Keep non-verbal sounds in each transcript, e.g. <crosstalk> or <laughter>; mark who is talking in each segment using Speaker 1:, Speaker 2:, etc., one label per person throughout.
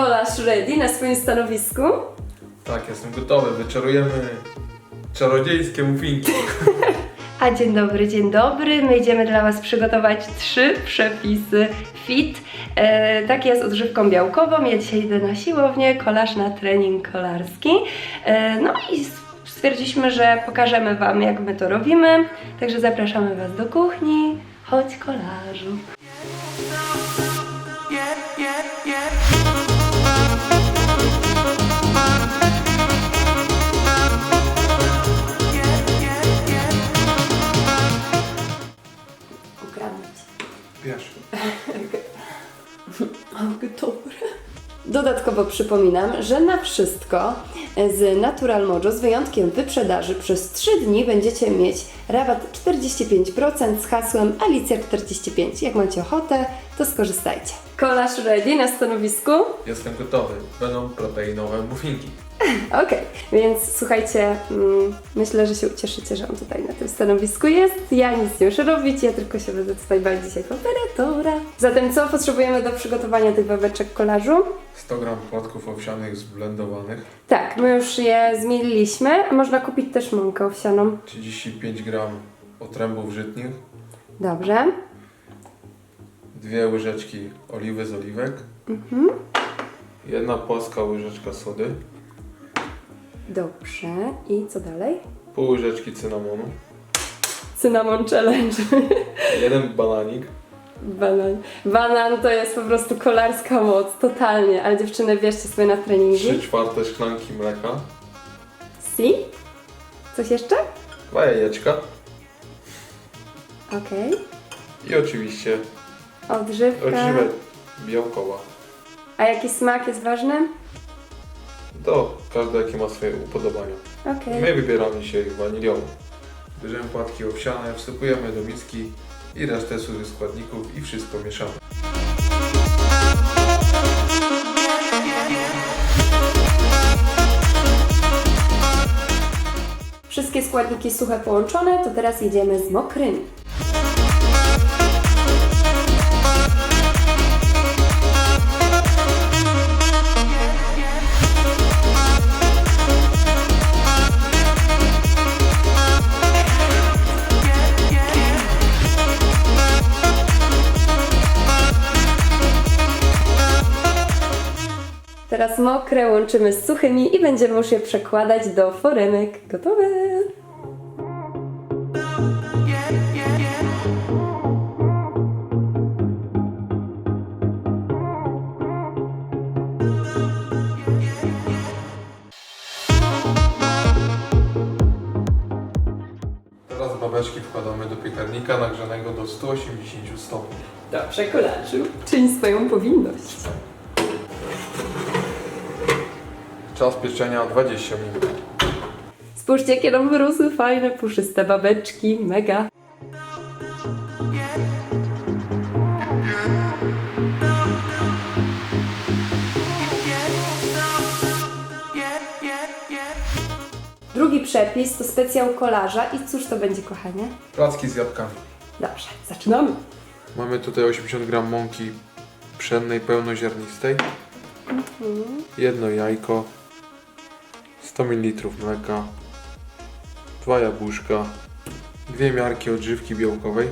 Speaker 1: Kolaż ready na swoim stanowisku?
Speaker 2: Tak, jestem gotowy. Wyczarujemy czarodziejskie muffinki. <laughs>
Speaker 1: A dzień dobry, dzień dobry. My idziemy dla Was przygotować trzy przepisy fit. E, tak jest odżywką białkową. Ja dzisiaj idę na siłownię, kolaż na trening kolarski. E, no i stwierdziliśmy, że pokażemy Wam, jak my to robimy. Także zapraszamy Was do kuchni. Chodź kolarzu. Ukradnąć. <laughs> Dobre. Dodatkowo przypominam, że na wszystko z Natural Mojo z wyjątkiem wyprzedaży przez 3 dni będziecie mieć rabat 45% z hasłem Alicja45. Jak macie ochotę, to skorzystajcie. Kolaż ready na stanowisku?
Speaker 2: Jestem gotowy. Będą proteinowe muffinki. <laughs>
Speaker 1: Okej, więc słuchajcie, mm, myślę, że się ucieszycie, że on tutaj na tym stanowisku jest. Ja nic nie muszę robić, ja tylko się będę tutaj bawić dzisiaj jako operatora. Zatem co potrzebujemy do przygotowania tych babeczek kolażu?
Speaker 2: 100 gram płatków owsianych zblendowanych.
Speaker 1: Tak, my już je zmieliliśmy. Można kupić też mąkę owsianą.
Speaker 2: 35 gram otrębów żytnich.
Speaker 1: Dobrze.
Speaker 2: Dwie łyżeczki oliwy z oliwek. Jedna płaska łyżeczka sody.
Speaker 1: Dobrze. I co dalej?
Speaker 2: Pół łyżeczki cynamonu.
Speaker 1: Cynamon challenge. <laughs>
Speaker 2: Jeden bananik.
Speaker 1: Banan. Banan to jest po prostu kolarska moc, totalnie. Ale dziewczyny, wierzcie sobie na treningi.
Speaker 2: 3 czwarte szklanki mleka.
Speaker 1: Si? Coś jeszcze?
Speaker 2: Dwa jajeczka.
Speaker 1: Okej.
Speaker 2: I oczywiście
Speaker 1: Odżywka.
Speaker 2: odżywę białkowa.
Speaker 1: A jaki smak jest ważny?
Speaker 2: To każdy jakie ma swoje upodobania.
Speaker 1: Okej.
Speaker 2: My wybieramy dzisiaj waniliowy. Bierzemy płatki owsiane, wsypujemy do miski i resztę suchych składników i wszystko mieszamy.
Speaker 1: Wszystkie składniki suche połączone, to teraz jedziemy z mokrymi. Teraz mokre łączymy z suchymi i będziemy już je przekładać do foremek. Gotowe!
Speaker 2: Teraz babeczki wkładamy do piekarnika nagrzanego do 180 stopni.
Speaker 1: Dobrze, kolarzu. Czyń swoją powinność.
Speaker 2: Czas pieczenia 20 minut.
Speaker 1: Spójrzcie, jakie nam wyrosły fajne, puszyste babeczki. Mega. Drugi przepis to specjał kolarza. I cóż to będzie, kochanie?
Speaker 2: Placki z jabłkami.
Speaker 1: Dobrze, zaczynamy.
Speaker 2: Mamy tutaj 80 gram mąki pszennej pełnoziarnistej. Jedno jajko. 100 ml mleka. Dwa jabłuszka. Dwie miarki odżywki białkowej.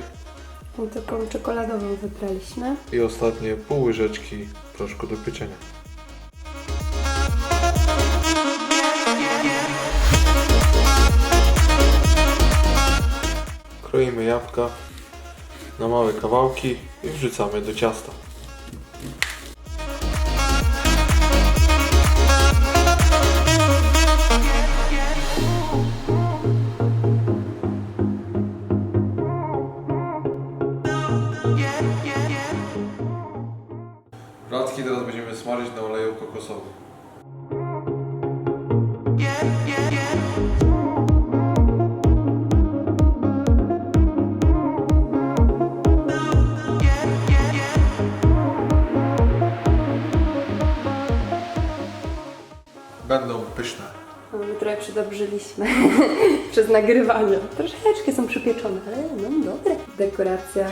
Speaker 1: I taką czekoladową wybraliśmy.
Speaker 2: I ostatnie pół łyżeczki proszku do pieczenia. Kroimy jabłka na małe kawałki i wrzucamy do ciasta. Placki teraz będziemy smażyć na oleju kokosowym. Będą pyszne.
Speaker 1: My trochę przydobrzyliśmy <laughs> przez nagrywanie. Troszeczkę są przypieczone, ale no dobre. Dekoracja.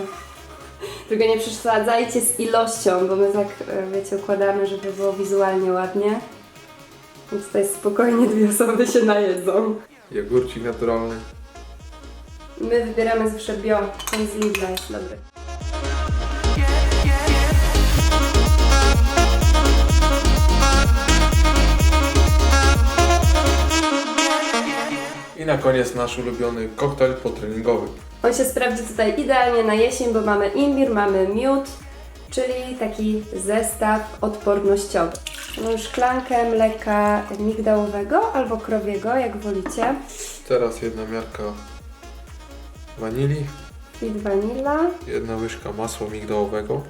Speaker 1: Tylko nie przesadzajcie z ilością, bo my tak, e, wiecie, układamy, żeby było wizualnie ładnie. Więc tutaj spokojnie dwie osoby się najedzą.
Speaker 2: Jogurcik naturalny.
Speaker 1: My wybieramy zawsze bio, ten z Lidla jest dobry.
Speaker 2: Na koniec nasz ulubiony koktajl potreningowy.
Speaker 1: On się sprawdzi tutaj idealnie na jesień, bo mamy imbir, mamy miód, czyli taki zestaw odpornościowy. Mamy szklankę mleka migdałowego albo krowiego, jak wolicie.
Speaker 2: Teraz jedna miarka wanilii,
Speaker 1: Fit vanilla.
Speaker 2: jedna łyżka masła migdałowego,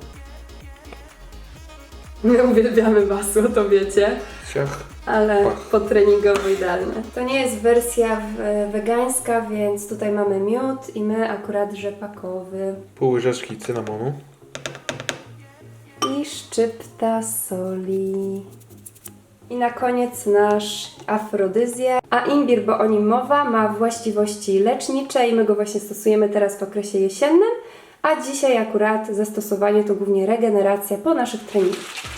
Speaker 1: My uwielbiamy masło, to wiecie,
Speaker 2: ciach,
Speaker 1: ale
Speaker 2: Pach.
Speaker 1: potreningowo idealne. To nie jest wersja w- wegańska, więc tutaj mamy miód i my akurat rzepakowy.
Speaker 2: pół łyżeczki cynamonu,
Speaker 1: i szczypta soli. I na koniec nasz afrodyzja. A imbir, bo o nim mowa, ma właściwości lecznicze i my go właśnie stosujemy teraz w okresie jesiennym. A dzisiaj akurat zastosowanie to głównie regeneracja po naszych treningach.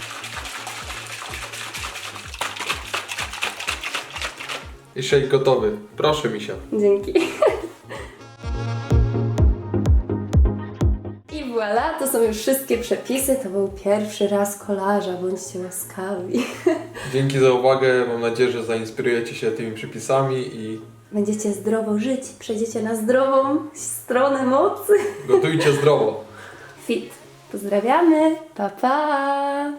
Speaker 2: i shake gotowy. Proszę misia.
Speaker 1: Dzięki. <laughs> I voilà, to są już wszystkie przepisy. To był pierwszy raz kolarza, bądźcie łaskawi. <laughs>
Speaker 2: Dzięki za uwagę, mam nadzieję, że zainspirujecie się tymi przepisami i
Speaker 1: Będziecie zdrowo żyć, przejdziecie na zdrową stronę mocy.
Speaker 2: gotujcie zdrowo.
Speaker 1: Fit. Pozdrawiamy. Pa, pa.